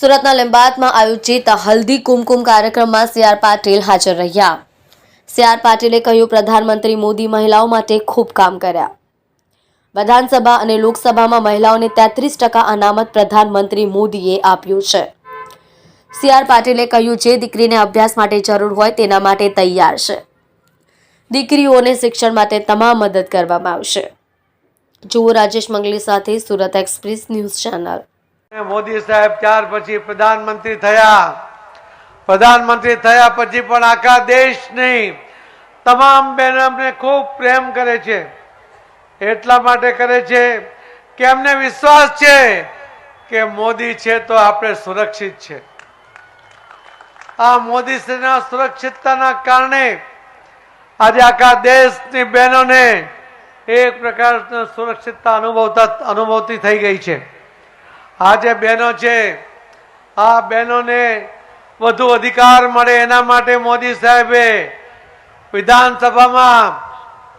સુરતના લીંબાયતમાં આયોજિત હલ્દી કુમકુમ કાર્યક્રમમાં સી આર પાટીલ હાજર રહ્યા. સી આર પાટીલે કહ્યું, પ્રધાનમંત્રી મોદી મહિલાઓ માટે ખૂબ કામ કર્યા. વિધાનસભા અને લોકસભામાં મહિલાઓને તેત્રીસ ટકા અનામત પ્રધાનમંત્રી મોદીએ આપ્યું છે. સી આર પાટીલે કહ્યું, જે દીકરીને અભ્યાસ માટે જરૂર હોય તેના માટે તૈયાર છે. દીકરીઓને શિક્ષણ માટે તમામ મદદ કરવામાં આવશે. જુઓ રાજેશ મંગલી સાથે Surat express news channel Modi સાહેબ ત્યાર પછી પ્રધાનમંત્રી થયા. પ્રધાનમંત્રી થયા પછી પણ આખા દેશની તમામ બહેનો અમને ખૂબ પ્રેમ કરે છે. એટલા માટે કરે છે કે એમને વિશ્વાસ છે કે મોદી છે તો આપણે સુરક્ષિત છે. આ મોદી શ્રીના સુરક્ષિતતાના કારણે આજે આખા દેશની બહેનોને એક પ્રકારની સુરક્ષિતતા અનુભવતા, અનુભવતી થઈ ગઈ છે. આ જે બહેનો છે, આ બહેનોને વધુ અધિકાર મળે એના માટે મોદી સાહેબે વિધાનસભામાં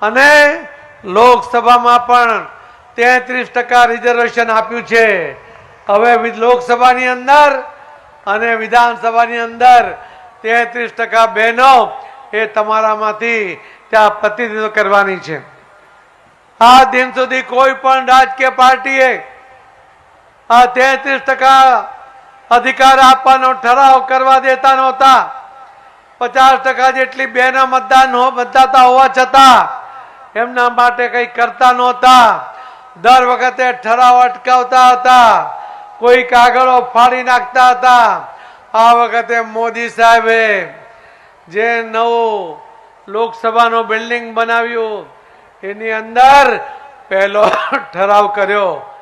અને લોકસભામાં પણ તેત્રીસ ટકા રિઝર્વેશન આપ્યું છે. હવે લોકસભાની અંદર અને વિધાનસભાની અંદર તેત્રીસ ટકા બહેનો એ તમારામાંથી ત્યાં પ્રતિનિધિત્વ કરવાની છે. આ દિન સુધી કોઈ પણ રાજકીય પાર્ટીએ આ તેત્રીસ ટકા અધિકાર આપવાનો ઠરાવ કરવા દેતા નહોતા. પચાસ ટકા જેટલી બહેનો મતદાન મતદાતા હોવા છતાં એમના માટે કંઈ કરતા નહોતા. દર વખતે ઠરાવ અટકાવતા હતા. કોઈ કાગળો ફાડી નાખતા હતા. આ વખતે મોદી સાહેબે જે નવું લોકસભાનું બિલ્ડિંગ બનાવ્યું, એની અંદર પહેલો ઠરાવ કર્યો.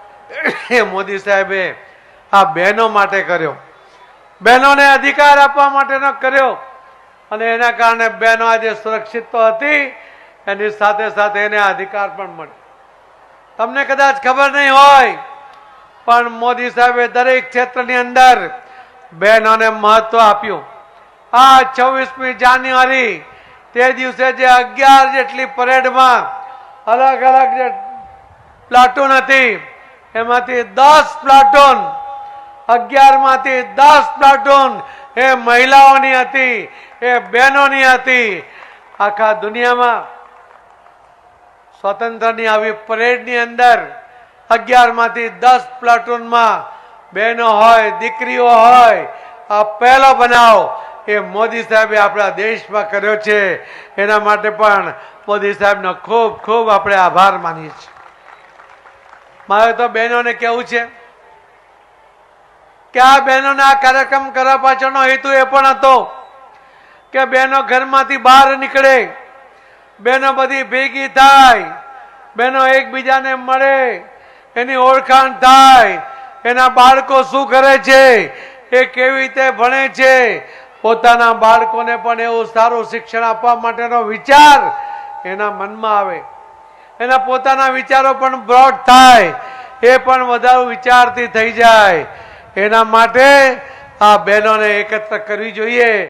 એ મોદી સાહેબે આ બહેનો માટે કર્યો. બહેનોને અધિકાર આપવા માટેનો કર્યો. અને એના કારણે બહેનો આજે સુરક્ષિત તો હતી, એની સાથે સાથે એને અધિકાર પણ મળ્યો. તમને કદાચ ખબર નહીં હોય, પણ મોદી સાહેબે દરેક ક્ષેત્રની અંદર બહેનોને મહત્વ આપ્યું. આ છવ્વીસમી જાન્યુઆરી, તે દિવસે જે અગિયાર જેટલી પરેડમાં અલગ અલગ જે પ્લાટુન હતી એમાંથી દસ પ્લાટૂન અગિયારમાંથી દસ પ્લાટૂન એ મહિલાઓની હતી, એ બહેનોની હતી. આખા દુનિયામાં સ્વતંત્રની આવી પરેડની અંદર અગિયારમાંથી દસ પ્લાટૂનમાં બહેનો હોય, દીકરીઓ હોય, આ પહેલો બનાવ એ મોદી સાહેબે આપણા દેશમાં કર્યો છે. એના માટે પણ મોદી સાહેબનો ખૂબ ખૂબ આપણે આભાર માનીએ છીએ. મારે તો બહેનોને કેવું છે? કે આ બહેનોને આ કાર્યક્રમ કરવા પાછળનો હેતુ એ પણ હતો કે બહેનો ઘરમાંથી બહાર નીકળે, બહેનો બધી ભેગી થાય, બહેનો એકબીજાને મળે, એની ઓળખાણ થાય, એના બાળકો શું કરે છે, એ કેવી રીતે ભણે છે, પોતાના બાળકોને પણ એવું સારું શિક્ષણ આપવા માટેનો વિચાર એના મનમાં આવે. એના પોતાના વિચારો પણ બ્રોડ થાય. એ પણ વધારે વિચારથી થઈ જાય. એના માટે આ બહેનોને એકત્ર કરવી જોઈએ.